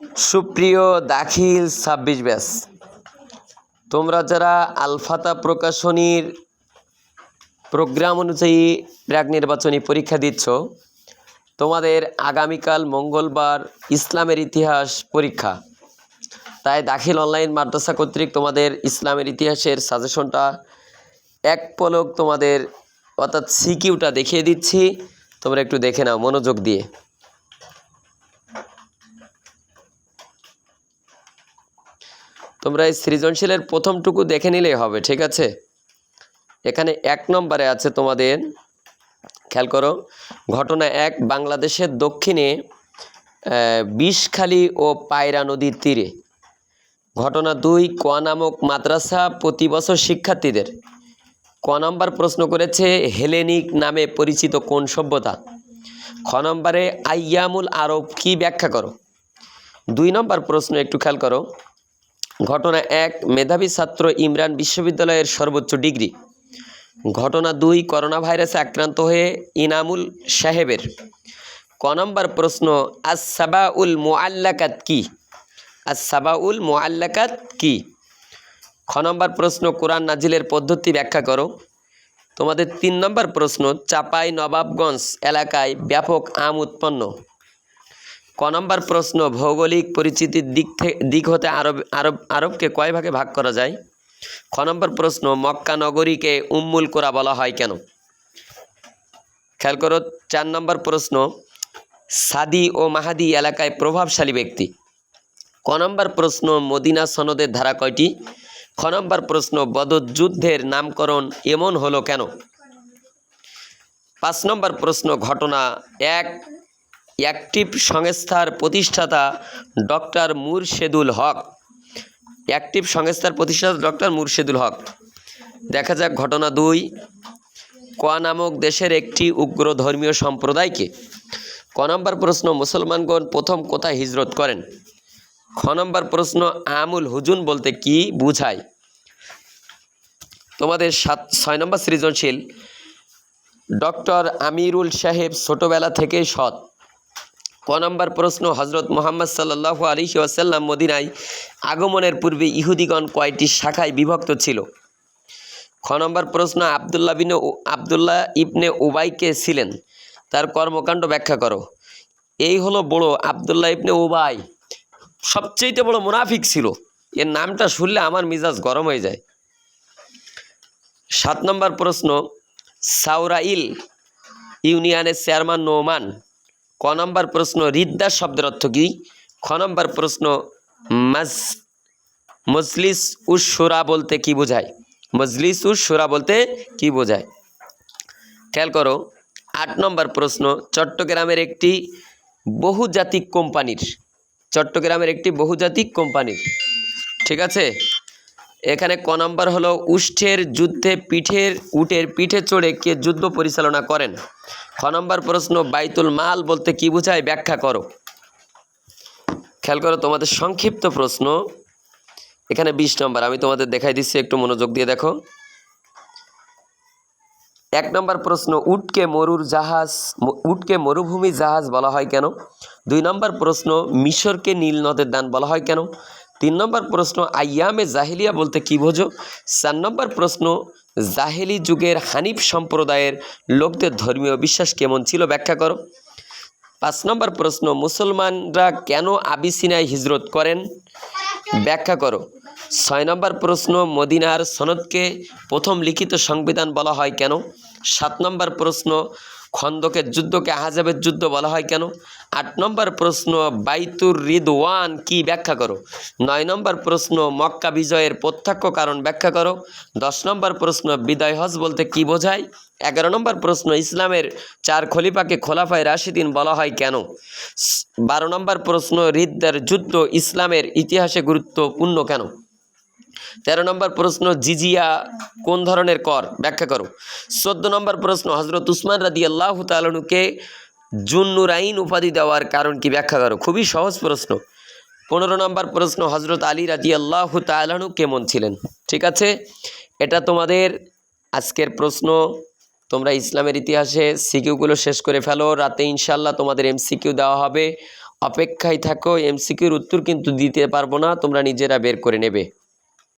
সুপ্রিয় দাখিল ছাব্বিশ ব্যাস তোমরা যারা আলফাতা প্রকাশনীর প্রোগ্রাম অনুযায়ী প্রাক নির্বাচনী পরীক্ষা দিচ্ছ, তোমাদের আগামীকাল মঙ্গলবার ইসলামের ইতিহাস পরীক্ষা। তাই দাখিল অনলাইন মাদ্রাসা কর্তৃক তোমাদের ইসলামের ইতিহাসের সাজেশনটা এক পলক তোমাদের, অর্থাৎ সিকিউটা দেখিয়ে দিচ্ছি। তোমরা একটু দেখে নাও মনোযোগ দিয়ে। তোমরা এই সৃজনশীলের প্রথমটুকু দেখে নিলেই হবে, ঠিক আছে? এখানে এক নম্বরে আছে তোমাদের, খেয়াল করো, ঘটনা এক, বাংলাদেশের দক্ষিণে বিষখালী ও পায়রা নদীর তীরে। ঘটনা দুই, কোয়া নামক মাদ্রাসা প্রতি বছর শিক্ষার্থীদের ক নম্বর প্রশ্ন করেছে, হেলেনিক নামে পরিচিত কোন সভ্যতা? খ নম্বরে, আইয়ামুল আরব কি ব্যাখ্যা করো? দুই নম্বর প্রশ্ন একটু খেয়াল করো। ঘটনা এক, মেধাবী ছাত্র ইমরান বিশ্ববিদ্যালয়ের সর্বোচ্চ ডিগ্রি। ঘটনা দুই করোনা ভাইরাসে আক্রান্ত হয়ে ইনামুল সাহেবের। ক নম্বর প্রশ্ন আস সাবাউল মোয়াল্লাকাত কি? আস সাবাউল মোয়াল্লাকাত কি? খ নম্বর প্রশ্ন, কোরআন নাজিলের পদ্ধতি ব্যাখ্যা করো। তোমাদের তিন নম্বর প্রশ্ন, চাপাই নবাবগঞ্জ এলাকায় ব্যাপক আম উৎপন্ন। ক নম্বর প্রশ্ন, ভৌগোলিক পরিচিতির দিক থেকে দিক হতে আরব আরব, আরবকে কয় ভাগে ভাগ করা যায়? খ নম্বর প্রশ্ন, মক্কা নগরীকে উম্মুল কোরা বলা হয় কেন? খেয়াল করো, চার নম্বর প্রশ্ন, সাদি ও মাহাদি এলাকায় প্রভাবশালী ব্যক্তি। ক নম্বর প্রশ্ন, মদিনা সনদের ধারা কয়টি? খ নম্বর প্রশ্ন, বদর যুদ্ধের নামকরণ এমন হলো কেন? পাঁচ নম্বর প্রশ্ন, ঘটনা এক অ্যাক্টিভ সংস্থার প্রতিষ্ঠাতা ডক্টর মুরশেদুল হক। অ্যাক্টিভ সংস্থার প্রতিষ্ঠাতা ডক্টর মুরশেদুল হক। দেখা যাক ঘটনা দুই। কোয়া নামক দেশের একটি উগ্র ধর্মীয় সম্প্রদায়কে। ক নম্বর প্রশ্ন, মুসলমানগণ প্রথম কোথায় হিজরত করেন? খ নম্বর প্রশ্ন, আমুল হুজুন বলতে কি বুঝায়? তোমাদের সাত, ছয় নম্বর সৃজনশীল। ডক্টর আমিরুল সাহেব ছোটোবেলা থেকেই সৎ। ক নম্বর প্রশ্ন হজরত মোহাম্মদ সাল্লাহ আলী ওয়াসাল্লাম মদিনায় আগমনের পূর্বে ইহুদিগণ কয়টি শাখায় বিভক্ত ছিল? খ নম্বর প্রশ্ন, আবদুল্লাহ বিন আবদুল্লাহ ইবনে উবাইকে ছিলেন? তার কর্মকাণ্ড ব্যাখ্যা করো। এই হলো বড় আবদুল্লাহ ইবনে উবাই। সবচেয়ে বড় মুনাফিক ছিল। এর নামটা শুনলে আমার মিজাজ গরম হয়ে যায়। সাত নম্বর প্রশ্ন সাউরাইল ইউনিয়নের চেয়ারম্যান নোমান ক নম্বর প্রশ্ন রিদ্দা শব্দের অর্থ কী? খ নম্বর প্রশ্ন, মাজ, মজলিস উস সুরা বলতে কি বোঝায়? মজলিস উস সুরা বলতে কি বোঝায়? খেয়াল করো, আট নম্বর প্রশ্ন, চট্টগ্রামের একটি বহুজাতিক কোম্পানির, চট্টগ্রামের একটি বহুজাতিক কোম্পানির, ঠিক আছে? এখানে ক নম্বর হলো উষ্ঠের যুদ্ধে পিঠের, উটের পিঠে চড়ে কে যুদ্ধ পরিচালনা করেন? খ নম্বর প্রশ্ন, বাইতুল মাল বলতে কি বোঝায়? ব্যাখ্যা করো। খেয়াল করো, তোমাদের সংক্ষিপ্ত প্রশ্ন। এখানে বিশ নম্বর, আমি তোমাদের দেখাই দিচ্ছি, একটু মনোযোগ দিয়ে দেখো। এক নম্বর প্রশ্ন, উটকে মরুর জাহাজ উটকে মরুভূমি জাহাজ বলা হয় কেন? দুই নম্বর প্রশ্ন, মিশরকে নীল নদের দান বলা হয় কেন? তিন নম্বর প্রশ্ন আইয়ামে জাহেলিয়া বলতে কী বোঝো? চার নম্বর প্রশ্ন জাহেলি যুগের হানিফ সম্প্রদায়ের লোকদের ধর্মীয় বিশ্বাস কেমন ছিল ব্যাখ্যা করো। পাঁচ নম্বর প্রশ্ন, মুসলমানরা কেন আবিসিনায় হিজরত করেন? ব্যাখ্যা করো। ছয় নম্বর প্রশ্ন, মদিনার সনদকে প্রথম লিখিত সংবিধান বলা হয় কেন? সাত নম্বর প্রশ্ন খন্দকের যুদ্ধকে আহাজাবের যুদ্ধ বলা হয় কেন? আট নম্বর প্রশ্ন, বাইতুর রিদওয়ান কি ব্যাখ্যা করো? নয় নম্বর প্রশ্ন, মক্কা বিজয়ের প্রত্যক্ষ কারণ ব্যাখ্যা করো। দশ নম্বর প্রশ্ন, বিদায় হজ বলতে কি বোঝায়? এগারো নম্বর প্রশ্ন, ইসলামের চার খলিফাকে খোলাফায় রাশিদিন বলা হয় কেন? বারো নম্বর প্রশ্ন, রিদ্দার যুদ্ধ ইসলামের ইতিহাসে গুরুত্বপূর্ণ কেন? তেরো নম্বর প্রশ্ন, জিজিয়া কোন ধরনের কর? ব্যাখ্যা করো। চোদ্দ নম্বর প্রশ্ন হজরত উসমান রাদি আল্লাহ তালনুকে জুন্নুরাইন উপাধি দেওয়ার কারণ কি ব্যাখ্যা করো? খুবই সহজ প্রশ্ন। পনেরো নম্বর প্রশ্ন হজরত আলী রাজি আল্লাহ তালানু কেমন ছিলেন? ঠিক আছে? এটা তোমাদের আজকের প্রশ্ন। তোমরা ইসলামের ইতিহাসে সিকিউগুলো শেষ করে ফেলো। রাতে ইনশাল্লাহ তোমাদের এমসিকিউ দেওয়া হবে। অপেক্ষায় থাকো, এমসিকিউর উত্তর কিন্তু দিতে পারব না, তোমরা নিজেরা বের করে নেবে।